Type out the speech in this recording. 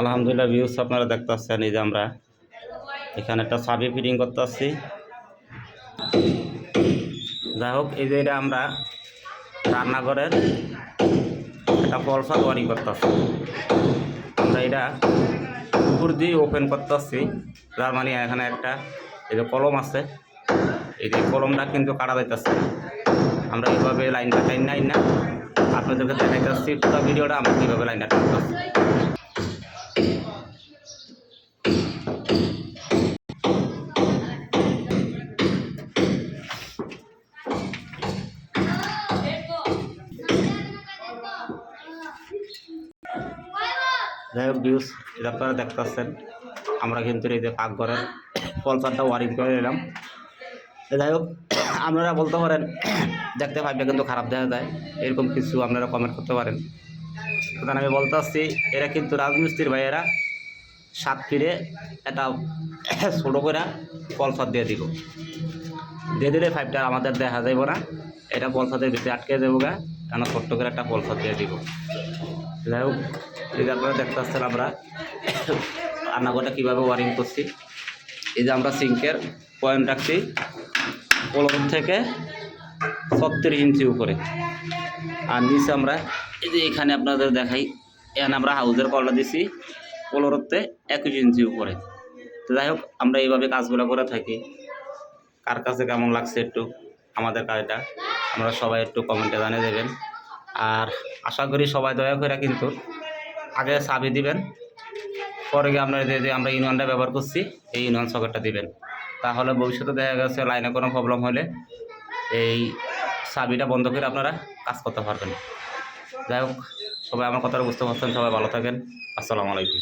আলহামদুলিল্লাহ ভিউস আপনারা দেখতে পাচ্ছেন এই যে আমরা এখানে একটা সাবি ফিটিং করতে আসছি। যাই হোক, এই যে এটা আমরা রান্নাঘরের একটা পলসা তৈরি করতেছে। আমরা এটা উপর দিয়ে ওপেন করতেছি। তার মানে এখানে একটা এই যে কলম আছে, এই যে কলমটা কিন্তু কাটা যাইতেছে। আমরা এইভাবে লাইনটা টাইন নাই না। আপনাদেরকে দেখাইতেছি পুরো ভিডিওটা আমরা কীভাবে লাইনটা টানতে যাই হোক ভিউস এটা আপনারা দেখতে পাচ্ছেন আমরা কিন্তু এই যে পাকঘরের কলসারটা ওয়ারিং করে নিলাম। যাই হোক, আপনারা বলতে পারেন, দেখতে পাইপটা কিন্তু খারাপ দেখা যায়, এরকম কিছু আপনারা কমেন্ট করতে পারেন। সুতরাং আমি বলতে আসছি এরা কিন্তু রাজমিস্ত্রির ভাইয়েরা সাত ফিরে একটা ছোটো করে কলসার দিয়ে দিব দিয়ে দিলে পাইপটা আমাদের দেখা যাইব না, এটা কলসাদের ভিতরে আটকে দেবো গা কেন ছোট্ট করে একটা কলসার দিয়ে দিব যাই হোক এই যে আপনারা দেখতে পাচ্ছেন আমরা রান্নাঘরটা কীভাবে ওয়ারিং করছি। এই যে আমরা সিঙ্কের পয়েন্ট রাখছি পনেরো থেকে ছত্রিশ ইঞ্চি উপরে। আর নিচে আমরা এই যে এখানে আপনাদের দেখাই, এখানে আমরা হাউজের কলটা দিছি পনেরোতে একুশ ইঞ্চি উপরে। তো যাই হোক, আমরা এইভাবে কাজগুলো করে থাকি। কার কাছে কেমন লাগছে একটু আমাদের কাজটা, আমরা সবাই একটু কমেন্টে জানিয়ে দেবেন। আর আশা করি সবাই দয়া করে কিন্তু আগে সাবি দিবেন, পরে গিয়ে আপনার যে আমরা ইউনিয়নটা ব্যবহার করছি, এই ইউনিয়ন সকেটটা দিবেন। তাহলে ভবিষ্যতে দেখা গেছে লাইনে কোনো প্রবলেম হলে এই সাবিটা বন্ধ করে আপনারা কাজ করতে পারবেন। যাই হোক, সবাই আমার কথাটা বুঝতে পারছেন, সবাই ভালো থাকেন। আসসালামু আলাইকুম।